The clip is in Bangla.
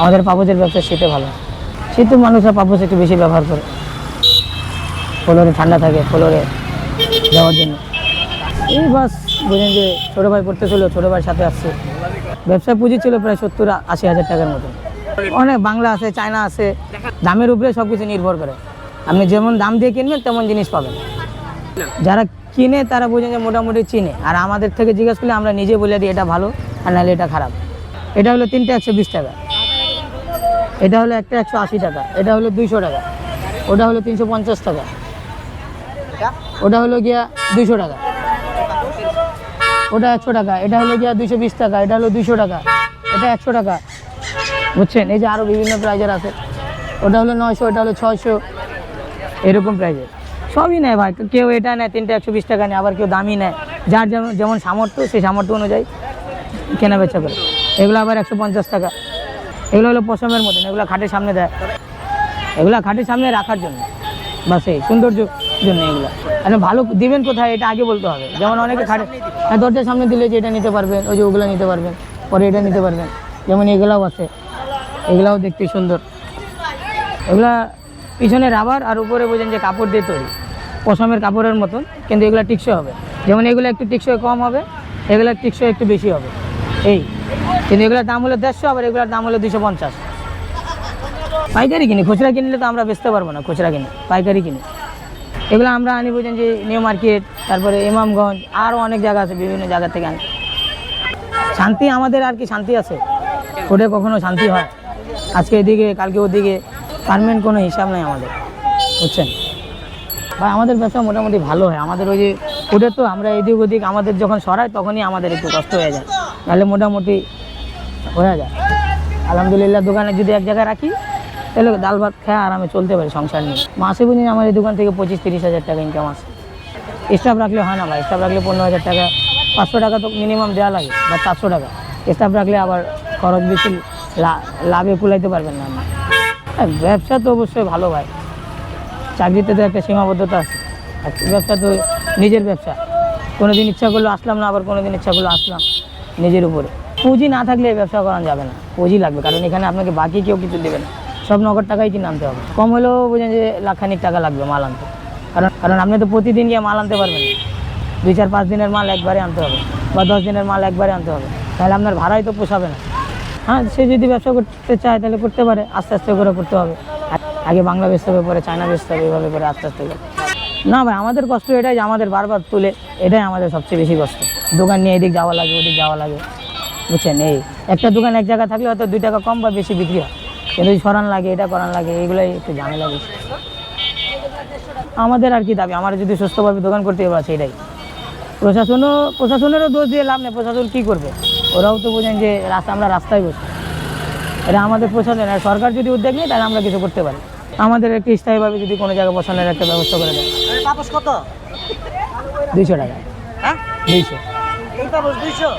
আমাদের পাপোজের ব্যবসা শীতে ভালো। শীতে মানুষরা পাপোজ একটু বেশি ব্যবহার করে। ফ্লোরে ঠান্ডা থাকে ফ্লোরে যাওয়ার জন্য। এই বাস বুঝলেন যে ছোটো ভাই পড়তেছিল, ছোটো ভাইয়ের সাথে আসছে। ব্যবসায় পুঁজি ছিল প্রায় সত্তর আশি হাজার টাকার মতো অনেক বাংলা আছে, চায়না আছে, দামের উপরে সব কিছু নির্ভর করে। আপনি যেমন দাম দিয়ে কিনবেন, তেমন জিনিস পাবেন। যারা কিনে, তারা বোঝেন যে মোটামুটি চিনে। আর আমাদের থেকে জিজ্ঞেস করলে আমরা নিজে বলে দিই, এটা ভালো আর নাহলে এটা খারাপ। এটা হলো তিনটে একশো বিশ টাকা। এটা হলো একটা একশো আশি টাকা এটা হলো দুইশো টাকা ওটা হলো তিনশো পঞ্চাশ টাকা ওটা হলো গিয়া দুইশো টাকা ওটা একশো টাকা এটা হলো গিয়া দুইশো বিশ টাকা এটা হলো দুইশো টাকা এটা একশো টাকা বুঝছেন? এই যে আরও বিভিন্ন প্রাইজের আছে ওটা হলো নয়শো এটা হলো ছয়শো এরকম প্রাইজের সবই নেয় ভাই কেউ এটা নেয় তিনটে একশো বিশ টাকা নেয় আবার কেউ দামি নেয় যার যেমন যেমন সামর্থ্য সেই সামর্থ্য অনুযায়ী কেনা বেচা করে। এগুলো আবার একশো পঞ্চাশ টাকা। এগুলো হলো পশমের মতন এগুলো খাটের সামনে দেয়। এগুলো খাটের সামনে রাখার জন্য। বাস এই সৌন্দর্য জন্য এগুলো। মানে ভালো দিবেন কোথায় এটা আগে বলতে হবে। যেমন অনেকে খাটে হ্যাঁ দরজার সামনে দিলে যে এটা নিতে পারবেন ওই যে ওগুলো নিতে পারবেন পরে এটা নিতে পারবেন। যেমন এগুলাও আছে। এগুলাও দেখতে সুন্দর। এগুলা পিছনে রাবার আর উপরে বোঝেন যে কাপড় দিয়ে তৈরি। পশমের কাপড়ের মতন কিন্তু এগুলো টিকসই হবে। যেমন এগুলো একটু টিকসই কম হবে এগুলো টিকসই একটু বেশি হবে। এই। কিন্তু এগুলোর দাম হলো দেড়শো, আবার এগুলোর দাম হলো দুশো পঞ্চাশ। পাইকারি কিনি, খুচরা কিনলে তো আমরা বেচতে পারব না, খুচরা কিনি, পাইকারি কিনি। এগুলো আমরা আনি বুঝেন যে নিউ মার্কেট, তারপরে ইমামগঞ্জ আরও অনেক জায়গা আছে বিভিন্ন জায়গা থেকে আনি। শান্তি আমাদের আর কি শান্তি আছে। ওটা কখনো শান্তি হয়। আজকে এদিকে, কালকে ওদিকে পারমানেন্ট কোনো হিসাব নেই আমাদের, বুঝছেন? ভাই, আমাদের ব্যবসা মোটামুটি ভালো হয়। আমাদের ওই যে, ওটা তো আমরা এদিক ওদিক, আমাদের যখন সরাই, তখনই আমাদের একটু কষ্ট হয়ে যায়। তাহলে মোটামুটি হয়ে যায়। আলহামদুলিল্লাহ দোকানে যদি এক জায়গায় রাখি তাহলে ডাল ভাত খেয়ে আরামে চলতে পারি সংসার নিয়ে। মাসে বুঝি আমার এই দোকান থেকে পঁচিশ তিরিশ হাজার টাকা ইনকাম আসে। স্টাফ রাখলে হয় না ভাই স্টাফ রাখলে পনেরো হাজার টাকা পাঁচশো টাকা তো মিনিমাম দেওয়া লাগে বা চারশো টাকা। স্টাফ রাখলে আবার খরচ বেশি লাভে কুলাইতে পারবেন না। হ্যাঁ, ব্যবসা তো অবশ্যই ভালো ভাই। চাকরিতে তো একটা সীমাবদ্ধতা আছে। আর ব্যবসা তো নিজের ব্যবসা। কোনো দিন ইচ্ছা করল আসলাম না আবার কোনো দিন ইচ্ছা করল আসলাম। নিজের উপরে। পুঁজি না থাকলে ব্যবসা করা যাবে না। পুঁজি লাগবে, কারণ এখানে আপনাকে বাকি কেউ কিছু দেবে না। সব নগদ টাকাই কিনে আনতে হবে। কম হলেও বোঝেন যে লাখখানিক টাকা লাগবে মাল আনতে। কারণ কারণ আপনি তো প্রতিদিন গিয়ে মাল আনতে পারবেন দুই চার পাঁচ দিনের মাল একবারে আনতে হবে, বা দশ দিনের মাল একবারে আনতে হবে। তাহলে আপনার ভাড়াই তো পোষাবে না। হ্যাঁ সে যদি ব্যবসা করতে চায় তাহলে করতে পারে, আস্তে আস্তে করে করতে হবে। আগে বাংলা বেচতে হবে পরে চায়না বেচতে হবে এভাবে করে আস্তে আস্তে করে। না ভাই, আমাদের কষ্ট এটাই যে আমাদের বারবার তুলে, এটাই আমাদের সবচেয়ে বেশি কষ্ট। দোকান নিয়ে এদিক যাওয়া লাগে, ওদিক যাওয়া লাগে। বুঝছেন? এই একটা দোকান এক জায়গায় থাকলে হয়তো দুই টাকা কম বা বেশি বিক্রি হয়। কিন্তু সরান লাগে, এটা করান লাগে, এগুলোই একটু ঝামেলা বেশি। আমাদের আর কি দাবি? আমার যদি সুস্থভাবে দোকান করতে হবে সেটাই প্রশাসনও, প্রশাসনেরও দোষ দিয়ে লাভ নেই। প্রশাসন কী করবে? ওরাও তো বোঝেন যে রাস্তা, আমরা রাস্তায় বসি। এটা আমাদের প্রশাসন। আর সরকার যদি উদ্যোগ নেয়, তাহলে আমরা কিছু করতে পারি। আমাদের একটু স্থায়ীভাবে যদি কোনো জায়গায় বসানোর একটা ব্যবস্থা করে দেয়। পাপস কত? দুইশো টাকা। হ্যাঁ? দুইশো। এই তাপস দুইশো?